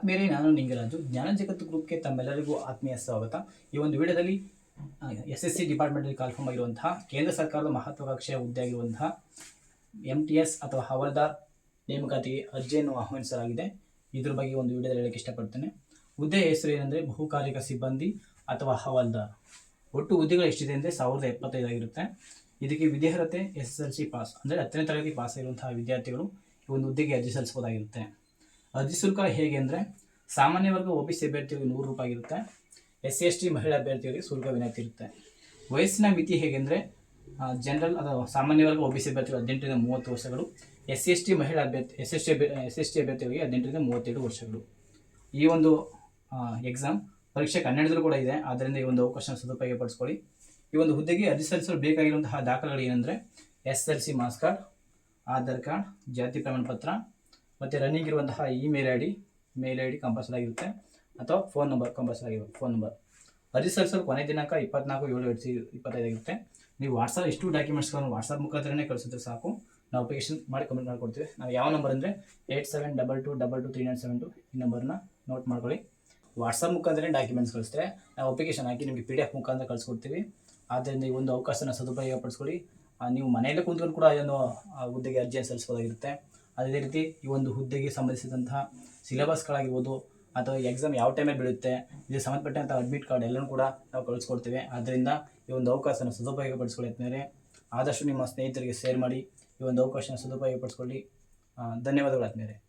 ಆತ್ಮೀಯರೇ ನಾನು ನಿಂಗರಾಜು. ಜ್ಞಾನ ಜಗತ್ತು ಗ್ರೂಪ್ಗೆ ತಮ್ಮೆಲ್ಲರಿಗೂ ಆತ್ಮೀಯ ಸ್ವಾಗತ. ಈ ಒಂದು ವಿಡಿಯೋದಲ್ಲಿ ಎಸ್ ಎಸ್ ಸಿ ಡಿಪಾರ್ಟ್ಮೆಂಟಲ್ಲಿ ಕಾಲ್ಫಾರ್ಮ್ ಆಗಿರುವಂತಹ ಕೇಂದ್ರ ಸರ್ಕಾರದ ಮಹತ್ವಾಕಾಂಕ್ಷೆಯ ಹುದ್ದೆ ಆಗಿರುವಂತಹ ಎಂ ಟಿ ಎಸ್ ಅಥವಾ ಹವಾಲ್ದಾರ್ ನೇಮಕಾತಿಗೆ ಅರ್ಜಿಯನ್ನು ಆಹ್ವಾನಿಸಲಾಗಿದೆ. ಇದ್ರ ಬಗ್ಗೆ ಒಂದು ವಿಡಿಯೋದಲ್ಲಿ ಹೇಳಕ್ಕೆ ಇಷ್ಟಪಡ್ತೇನೆ. ಹುದ್ದೆಯ ಹೆಸರು ಏನಂದರೆ, ಬಹುಕಾಲಿಕ ಸಿಬ್ಬಂದಿ ಅಥವಾ ಹವಾಲ್ದಾರ್. ಒಟ್ಟು ಹುದ್ದೆಗಳು ಎಷ್ಟಿದೆ ಅಂದರೆ, ಸಾವಿರದ ಎಪ್ಪತ್ತೈದಾಗಿರುತ್ತೆ ಇದಕ್ಕೆ ವಿದ್ಯಾರ್ಹತೆ S S L C pass, ಅಂದರೆ ಹತ್ತನೇ ತರಗತಿ ಪಾಸ್ ಆಗಿರುವಂತಹ ವಿದ್ಯಾರ್ಥಿಗಳು ಈ ಒಂದು ಹುದ್ದೆಗೆ ಅರ್ಜಿ ಸಲ್ಲಿಸಬಹುದಾಗಿರುತ್ತೆ. ಅರ್ಜಿ ಶುಲ್ಕ ಹೇಗೆ ಅಂದರೆ ಸಾಮಾನ್ಯ ವರ್ಗ ಒ ಬಿ ಸಿ ಅಭ್ಯರ್ಥಿಗಳಿಗೆ ನೂರು ರೂಪಾಯಿ ಇರುತ್ತೆ ಎಸ್ ಸಿ ಎಸ್ ಟಿ ಮಹಿಳಾ ಅಭ್ಯರ್ಥಿಗಳಿಗೆ ಶುಲ್ಕ ವಿನಾಯಿತಿ ಇರುತ್ತೆ. ವಯಸ್ಸಿನ ಮಿತಿ ಹೇಗೆಂದರೆ ಜನರಲ್ ಅಥವಾ ಸಾಮಾನ್ಯ ವರ್ಗ ಒ ಬಿ ಸಿ ಅಭ್ಯರ್ಥಿಗಳು ಹದಿನೆಂಟರಿಂದ ಮೂವತ್ತು ವರ್ಷಗಳು ಎಸ್ ಸಿ ಎಸ್ ಟಿ ಮಹಿಳಾ ಅಭ್ಯರ್ಥಿ S S T S S T ಅಭ್ಯರ್ಥಿಗಳಿಗೆ ಹದಿನೆಂಟರಿಂದ ಮೂವತ್ತೆರಡು ವರ್ಷಗಳು. ಈ ಒಂದು ಎಕ್ಸಾಮ್ ಪರೀಕ್ಷೆ ಕನ್ನಡದಲ್ಲೂ ಕೂಡ ಇದೆ ಆದ್ದರಿಂದ ಈ ಒಂದು ಅವಕಾಶ ಸದುಪಯೋಗ ಪಡಿಸ್ಕೊಳ್ಳಿ ಈ ಒಂದು ಹುದ್ದೆಗೆ ಅರ್ಜಿ ಸಲ್ಲಿಸಲು ಬೇಕಾಗಿರುವಂತಹ ದಾಖಲೆಗಳು ಏನಂದರೆ, S L C marks card, Aadhaar card, ಜಾತಿ ಪ್ರಮಾಣ ಪತ್ರ ಮತ್ತು ರನ್ನಿಂಗ್ ಇರುವಂತಹ email I D mail I D compulsory ಆಗಿರುತ್ತೆ. ಅಥವಾ ಫೋನ್ ನಂಬರ್ ಕಂಪಲ್ಸರಿ ಆಗಿರುತ್ತೆ ಫೋನ್ ನಂಬರ್ ಅರ್ಜಿ ಸಲ್ಲಿಸಲು ಕೊನೆ ದಿನಾಂಕ ಇಪ್ಪತ್ನಾಲ್ಕು ಏಳು ಎರಡು ಸಾವಿರದ ಇಪ್ಪತ್ತೈದು ಆಗಿರುತ್ತೆ. ನೀವು ವಾಟ್ಸಪ್ ಇಷ್ಟು ಡಾಕ್ಯುಮೆಂಟ್ಸ್ಗಳನ್ನು ವಾಟ್ಸಪ್ ಮುಖಾಂತರನೇ ಕಳಿಸಿದ್ರೆ ಸಾಕು. ನಾವು ಅಪ್ಲಿಕೇಶನ್ ಮಾಡಿ ಕಂಪ್ಲೀಟ್ ಮಾಡ್ಕೊಡ್ತೀವಿ. ನಾವು ಯಾವ ನಂಬರ್ ಅಂದರೆ eight seven double two double two three nine seven two ಈ ನಂಬರ್ನ ನೋಟ್ ಮಾಡ್ಕೊಳ್ಳಿ. ವಾಟ್ಸಪ್ ಮುಖಾಂತರ ಡಾಕ್ಯುಮೆಂಟ್ಸ್ ಕಳಿಸ್ತಾರೆ ನಾವು ಅಪ್ಲಿಕೇಶನ್ ಹಾಕಿ ನಿಮಗೆ ಪಿ ಡಿ ಎಫ್ ಮುಖಾಂತರ ಕಳಿಸ್ಕೊಡ್ತೀವಿ. ಆದ್ದರಿಂದ ಈ ಒಂದು ಅವಕಾಶನ ಸದುಪಯೋಗ ಪಡಿಸ್ಕೊಳ್ಳಿ ನೀವು ಮನೆಯಲ್ಲೇ ಕುಂತ್ಕೊಂಡು ಕೂಡ ಏನು ಹುದ್ದೆಗೆ ಅರ್ಜಿ ಸಲ್ಲಿಸಬಹುದಾಗಿರುತ್ತೆ. ಅದೇ ರೀತಿ ಈ ಒಂದು ಹುದ್ದೆಗೆ ಸಂಬಂಧಿಸಿದಂತಹ ಸಿಲೆಬಸ್ಗಳಾಗಿರ್ಬೋದು ಅಥವಾ ಎಕ್ಸಾಮ್ ಯಾವ ಟೈಮಲ್ಲಿ ಬೀಳುತ್ತೆ ಇದಕ್ಕೆ ಸಂಬಂಧಪಟ್ಟಂಥ ಅಡ್ಮಿಟ್ ಕಾರ್ಡ್ ಎಲ್ಲನೂ ಕೂಡ ನಾವು ಕಳಿಸ್ಕೊಡ್ತೇವೆ. ಆದ್ದರಿಂದ ಈ ಒಂದು ಅವಕಾಶನ ಸದುಪಯೋಗ ಪಡಿಸ್ಕೊಳ್ಳಿ ಆದಷ್ಟು ನಿಮ್ಮ ಸ್ನೇಹಿತರಿಗೆ ಶೇರ್ ಮಾಡಿ ಈ ಒಂದು ಅವಕಾಶನ ಸದುಪಯೋಗ ಪಡಿಸ್ಕೊಳ್ಳಿ ಧನ್ಯವಾದಗಳು ಆದ್ಮೇಲೆ